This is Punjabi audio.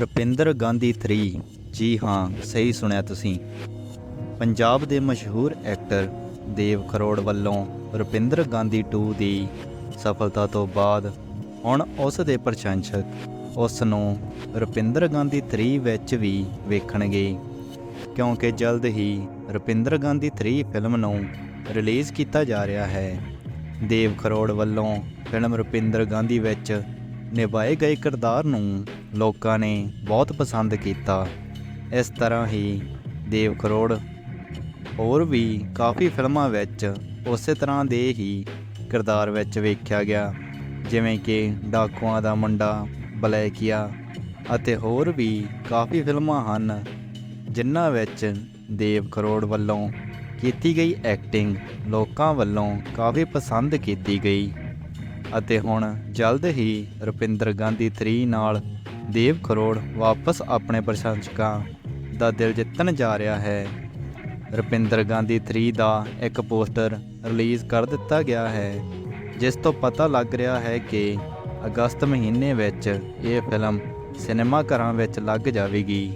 ਰੁਪਿੰਦਰ ਗਾਂਧੀ 3 ਜੀ ਹਾਂ, ਸਹੀ ਸੁਣਿਆ ਤੁਸੀਂ। ਪੰਜਾਬ ਦੇ ਮਸ਼ਹੂਰ ਐਕਟਰ ਦੇਵ ਖਰੋੜ ਵੱਲੋਂ ਰੁਪਿੰਦਰ ਗਾਂਧੀ 2 ਦੀ ਸਫਲਤਾ ਤੋਂ ਬਾਅਦ ਹੁਣ ਉਸ ਦੇ ਪ੍ਰਸ਼ੰਸਕ ਉਸ ਨੂੰ ਰੁਪਿੰਦਰ ਗਾਂਧੀ 3 ਵਿੱਚ ਵੀ ਵੇਖਣਗੇ। ਕਿਉਂਕਿ ਜਲਦ ਹੀ ਰੁਪਿੰਦਰ ਗਾਂਧੀ 3 ਫਿਲਮ ਨੂੰ ਰਿਲੀਜ਼ ਕੀਤਾ ਜਾ ਰਿਹਾ ਹੈ। ਦੇਵ ਖਰੋੜ ਵੱਲੋਂ ਫਿਲਮ ਰੁਪਿੰਦਰ ਗਾਂਧੀ ਵਿੱਚ ਨਿਭਾਏ ਗਏ ਕਿਰਦਾਰ ਨੂੰ ਲੋਕਾਂ ਨੇ ਬਹੁਤ ਪਸੰਦ ਕੀਤਾ। ਇਸ ਤਰ੍ਹਾਂ ਹੀ ਦੇਵ ਖਰੋੜ ਹੋਰ ਵੀ ਕਾਫੀ ਫਿਲਮਾਂ ਵਿੱਚ ਉਸੇ ਤਰ੍ਹਾਂ ਦੇ ਹੀ ਕਿਰਦਾਰ ਵਿੱਚ ਵੇਖਿਆ ਗਿਆ। ਜਿਵੇਂ ਕਿ ਡਾਕੂਆਂ ਦਾ ਮੁੰਡਾ ਬਲੈਕੀਆ ਅਤੇ ਹੋਰ ਵੀ ਕਾਫੀ ਫਿਲਮਾਂ ਹਨ, ਜਿਨ੍ਹਾਂ ਵਿੱਚ ਦੇਵ ਕਰੋੜ ਵੱਲੋਂ ਕੀਤੀ ਗਈ ਐਕਟਿੰਗ ਲੋਕਾਂ ਵੱਲੋਂ ਕਾਫੀ ਪਸੰਦ ਕੀਤੀ ਗਈ। ਅਤੇ ਹੁਣ ਜਲਦ ਹੀ ਰੁਪਿੰਦਰ ਗਾਂਧੀ 3 ਨਾਲ ਦੇਵ ਕਰੋੜ ਵਾਪਸ ਆਪਣੇ ਪ੍ਰਸ਼ੰਸਕਾਂ ਦਾ ਦਿਲ ਜਿੱਤਣ ਜਾ ਰਿਹਾ ਹੈ। ਰੁਪਿੰਦਰ ਗਾਂਧੀ 3 ਦਾ ਇੱਕ ਪੋਸਟਰ ਰਿਲੀਜ਼ ਕਰ ਦਿੱਤਾ ਗਿਆ ਹੈ, ਜਿਸ ਤੋਂ ਪਤਾ ਲੱਗ ਰਿਹਾ ਹੈ ਕਿ ਅਗਸਤ ਮਹੀਨੇ ਵਿੱਚ ਇਹ ਫਿਲਮ ਸਿਨੇਮਾ ਘਰਾਂ ਵਿੱਚ ਲੱਗ ਜਾਵੇਗੀ।